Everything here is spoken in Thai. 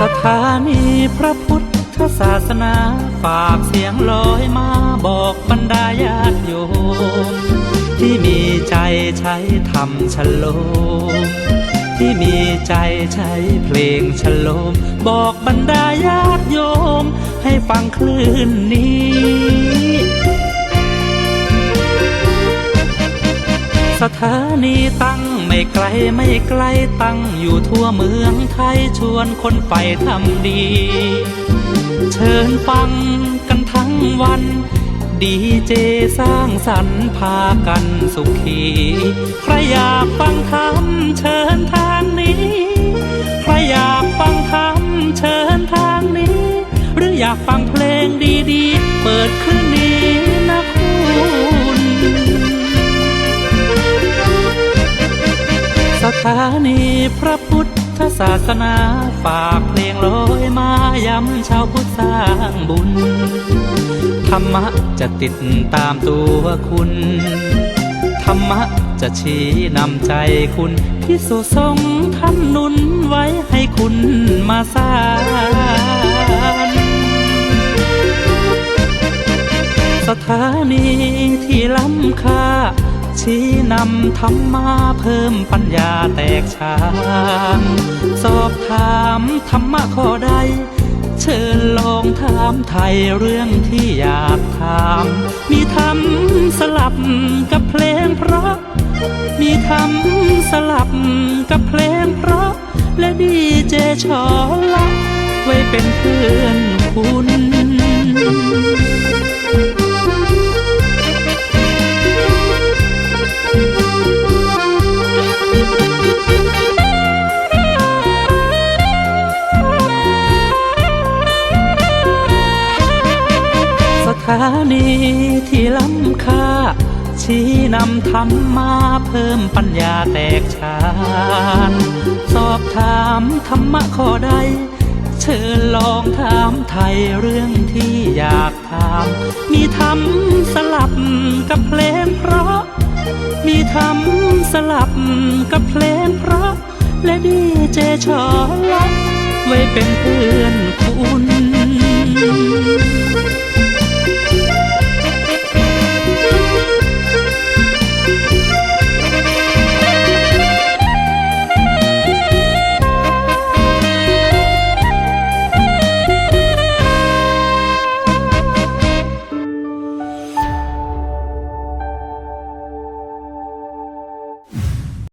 สถานีพระพุทธศาสนาฝากเสียงลอยมาบอกบรรดาญาติโยม ที่มีใจใช้ทำฉลมที่มีใจใช้เพลงฉลม บอกบรรดาญาติโยม ให้ฟังคลื่นนี้ สถานีตั้งไม่ไกลไม่ไกลตั้งอยู่ทั่วเมืองไทยชวนคนไปทำดี เชิญฟังกันทั้งวัน ดีเจสร้างสรรค์พากันสุขี ใครอยากฟังธรรมเชิญทางนี้ ใครอยากฟังธรรมเชิญทางนี้ หรืออยากฟังเพลงดีๆ เปิดคลื่น ถานีพระพุทธศาสนาฝากเพลงลอยมาย้ำชาวพุทธสร้างบุญ ธรรมะจะติดตามตัวคุณ ธรรมะจะชี้นำใจคุณพิสุทรงฆ์ท่านนุนไว้ให้คุณมาสร้างสถานีที่ล้ำค่า ชี้นำธรรมาเพิ่มปัญญาแตกฉานสอบถามธรรมะข้อใด เชิญลองถามไทยเรื่องที่อยากถาม มีธรรมสลับกับเพลงเพราะ มีธรรมสลับกับเพลงเพราะ และดีเจชอละไว้เป็นเพื่อนคุณานีที่ล้ำค่า ชี้นำธรรมมาเพิ่มปัญญาแตกฉาน สอบถามธรรมะข้อใด เชิญลองถามไทยเรื่องที่อยากถาม มีธรรมสลับกับเพลงเพราะ มีธรรมสลับกับเพลงเพราะ และดีเจชอลไว้เป็นเพื่อน